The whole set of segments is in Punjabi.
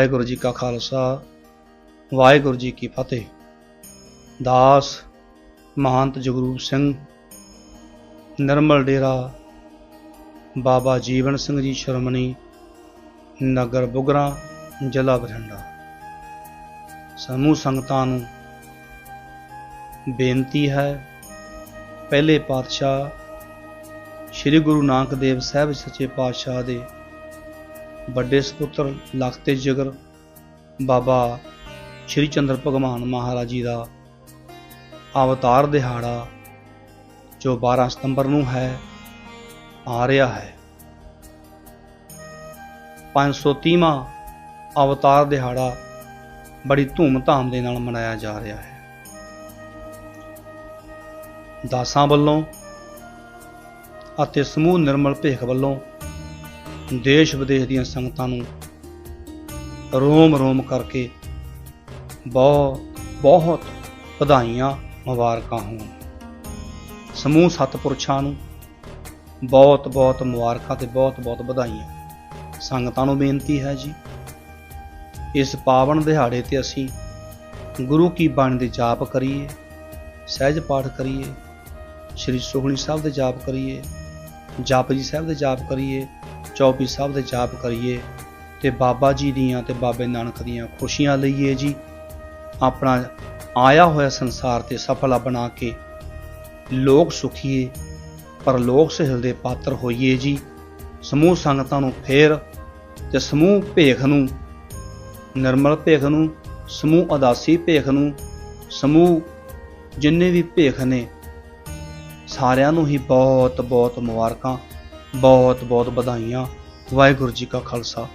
ਵਾਹਿਗੁਰੂ ਜੀ ਕਾ ਖਾਲਸਾ, ਵਾਹਿਗੁਰੂ ਜੀ ਕੀ ਫਤਿਹ। ਦਾਸ ਮਹੰਤ ਜਗਰੂਪ ਸਿੰਘ, ਨਿਰਮਲ ਡੇਰਾ, ਬਾਬਾ ਜੀਵਨ ਸਿੰਘ ਜੀ ਸ਼ਰਮਣੀ, ਨਗਰ ਬੁਗਰਾ, ਜ਼ਿਲ੍ਹਾ ਬਠਿੰਡਾ। ਸਮੂਹ ਸੰਗਤਾਂ ਨੂੰ ਬੇਨਤੀ ਹੈ, ਪਹਿਲੇ ਪਾਤਸ਼ਾਹ, ਸ੍ਰੀ ਗੁਰੂ ਨਾਨਕ ਦੇਵ ਸਾਹਿਬ ਸੱਚੇ ਪਾਤਸ਼ਾਹ ਦੇ ਵੱਡੇ ਸਪੁੱਤਰ ਲਖਤੇ ਜਿਗਰ, ਬਾਬਾ ਸ਼੍ਰੀ ਚੰਦਰ ਭਗਵਾਨ ਮਹਾਰਾਜ ਜੀ ਦਾ ਅਵਤਾਰ ਦਿਹਾੜਾ, ਜੋ 12 ਸਤੰਬਰ ਨੂੰ ਹੈ, ਆ ਰਿਹਾ ਹੈ। 530ਵਾਂ ਅਵਤਾਰ ਦਿਹਾੜਾ ਬੜੀ ਧੂਮ-ਧਾਮ ਦੇ ਨਾਲ ਮਨਾਇਆ ਜਾ ਰਿਹਾ ਹੈ। ਦਾਸਾਂ ਵੱਲੋਂ ਅਤੇ ਸਮੂਹ ਨਿਰਮਲ ਭੇਖ ਵੱਲੋਂ ਦੇਸ਼ ਵਿਦੇਸ਼ ਦੀਆਂ ਸੰਗਤਾਂ ਨੂੰ ਰੋਮ ਰੋਮ ਕਰਕੇ ਬਹੁਤ ਬਹੁਤ ਵਧਾਈਆਂ ਮੁਬਾਰਕਾਂ ਹੋਣ। ਸਮੂਹ ਸਤਪੁਰਸ਼ਾਂ ਨੂੰ ਬਹੁਤ ਬਹੁਤ ਮੁਬਾਰਕਾਂ ਤੇ ਬਹੁਤ ਬਹੁਤ ਵਧਾਈਆਂ। ਸੰਗਤਾਂ ਨੂੰ ਬੇਨਤੀ ਹੈ ਜੀ, ਇਸ ਪਾਵਨ ਦਿਹਾੜੇ ਤੇ ਅਸੀਂ ਗੁਰੂ ਕੀ ਬਾਣੀ ਦੇ ਜਾਪ ਕਰੀਏ, ਸਹਿਜ ਪਾਠ ਕਰੀਏ, ਸ੍ਰੀ ਸੁਖਮਨੀ ਸਾਹਿਬ ਦੇ ਜਾਪ ਕਰੀਏ, ਜਪਜੀ ਸਾਹਿਬ ਦੇ ਜਾਪ ਕਰੀਏ ਚੌਪੀ ਸਾਹਿਬ ਦੇ ਜਾਪ ਕਰੀਏ ਤੇ ਬਾਬਾ ਜੀ ਦੀਆਂ ਤੇ ਬਾਬੇ ਨਾਨਕ ਦੀਆਂ ਖੁਸ਼ੀਆਂ ਲਈਏ ਜੀ ਆਪਣਾ ਆਇਆ ਹੋਇਆ ਸੰਸਾਰ ਤੇ ਸਫਲਾ ਬਣਾ ਕੇ ਲੋਕ ਸੁਖੀਏ ਪਰ ਲੋਕ ਸਹਿਲ ਦੇ ਪਾਤਰ ਹੋਈਏ ਜੀ ਸਮੂਹ ਸੰਗਤਾਂ ਨੂੰ ਫੇਰ ਤੇ ਸਮੂਹ ਭੇਖ ਨੂੰ ਨਿਰਮਲ ਭੇਖ ਨੂੰ ਸਮੂਹ ਅਦਾਸੀ ਭੇਖ ਨੂੰ ਸਮੂਹ ਜਿੰਨੇ ਵੀ ਭੇਖ ਨੇ ਸਾਰਿਆਂ ਨੂੰ ਹੀ ਬਹੁਤ ਬਹੁਤ ਮੁਬਾਰਕਾਂ ਬਹੁਤ ਬਹੁਤ ਵਧਾਈਆਂ। ਵਾਹਿਗੁਰੂ ਜੀ ਕਾ ਖਾਲਸਾ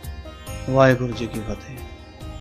ਵਾਹਿਗੁਰੂ ਜੀ ਕੀ ਫਤਿਹ।